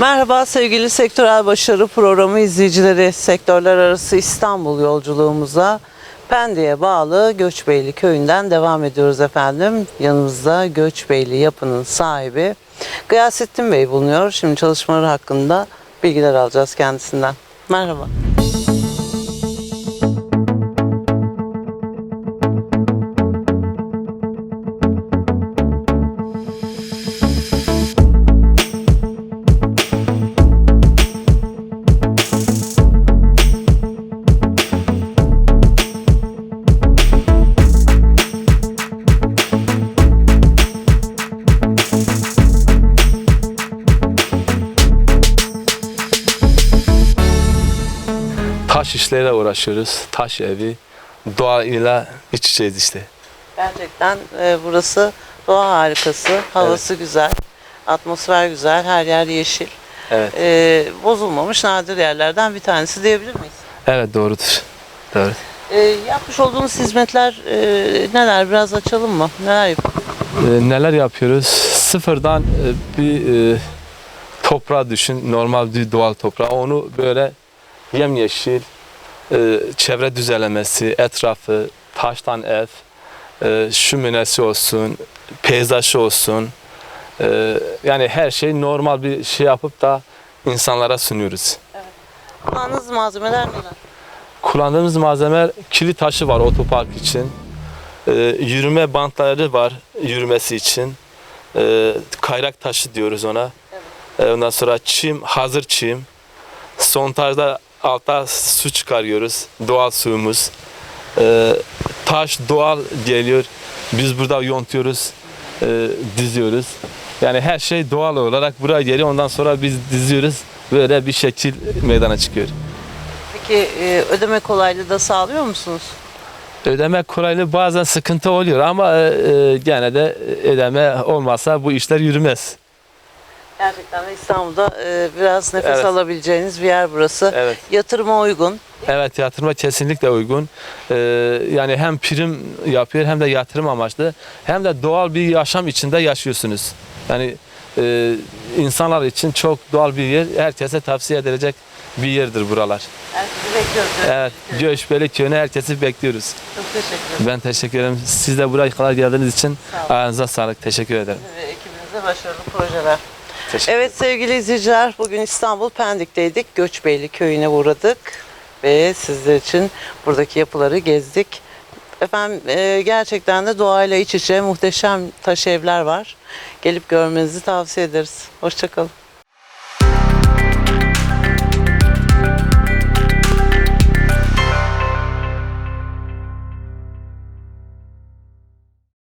Merhaba sevgili Sektörel Başarı Programı izleyicileri. Sektörler arası İstanbul yolculuğumuza Pendik'e bağlı Göçbeyli köyünden devam ediyoruz efendim. Yanımızda Göçbeyli yapının sahibi Gıyasettin Bey bulunuyor. Şimdi çalışmaları hakkında bilgiler alacağız kendisinden. Merhaba. Taş işleriyle uğraşıyoruz. Taş evi. Doğa ile iç içeyiz işte. Gerçekten e, burası doğa harikası. Havası güzel. Atmosfer güzel. Her yer yeşil. Evet. E, bozulmamış nadir yerlerden bir tanesi diyebilir miyiz? Evet doğrudur. Doğru. E, yapmış olduğunuz hizmetler e, neler? Biraz açalım mı? Neler yapıyorsunuz? Ee, neler yapıyoruz? Sıfırdan e, bir e, toprağı düşün. Normal bir doğal toprağı. Onu böyle yemyeşil, e, çevre düzenlemesi, etrafı, taştan ev, e, şöminesi olsun, peyzajı olsun. E, yani her şey normal bir şey yapıp da insanlara sunuyoruz. Kullandığınız malzemeler neler? Kullandığımız malzemeler kilit taşı var otopark için. Ee, yürüme bantları var yürümesi için. Ee, kayrak taşı diyoruz ona. Ee, ondan sonra çim, hazır çim. Sontajda alta su çıkarıyoruz. Doğal suyumuz. Ee, taş doğal geliyor. Biz burada yontuyoruz, e, diziyoruz. Yani her şey doğal olarak buraya geliyor. Ondan sonra biz diziyoruz. Böyle bir şekil meydana çıkıyor. Peki e, ödeme kolaylığı da sağlıyor musunuz? Ödeme kuraylı bazen sıkıntı oluyor ama e, e, gene de ödeme olmazsa bu işler yürümez. Gerçekten de İstanbul'da e, biraz nefes Evet. alabileceğiniz bir yer burası. Evet. Yatırıma uygun. Evet yatırıma kesinlikle uygun. E, yani hem prim yapıyor hem de yatırım amaçlı hem de doğal bir yaşam içinde yaşıyorsunuz. Yani e, insanlar için çok doğal bir yer. Herkese tavsiye edilecek bir yerdir buralar. Herkesi bekliyoruz. Evet, Göçbeli köyüne herkesi bekliyoruz. Çok teşekkür ederim. Ben teşekkür ederim. Siz de buraya kadar geldiğiniz için Sağ olun. ayağınıza sağlık. Teşekkür ederim. Ve ekibinize başarılı projeler. Teşekkür Evet sevgili izleyiciler bugün İstanbul Pendik'teydik. Göçbeyli köyüne uğradık ve sizler için buradaki yapıları gezdik. Efendim e, gerçekten de doğayla iç içe muhteşem taş evler var. Gelip görmenizi tavsiye ederiz. Hoşçakalın.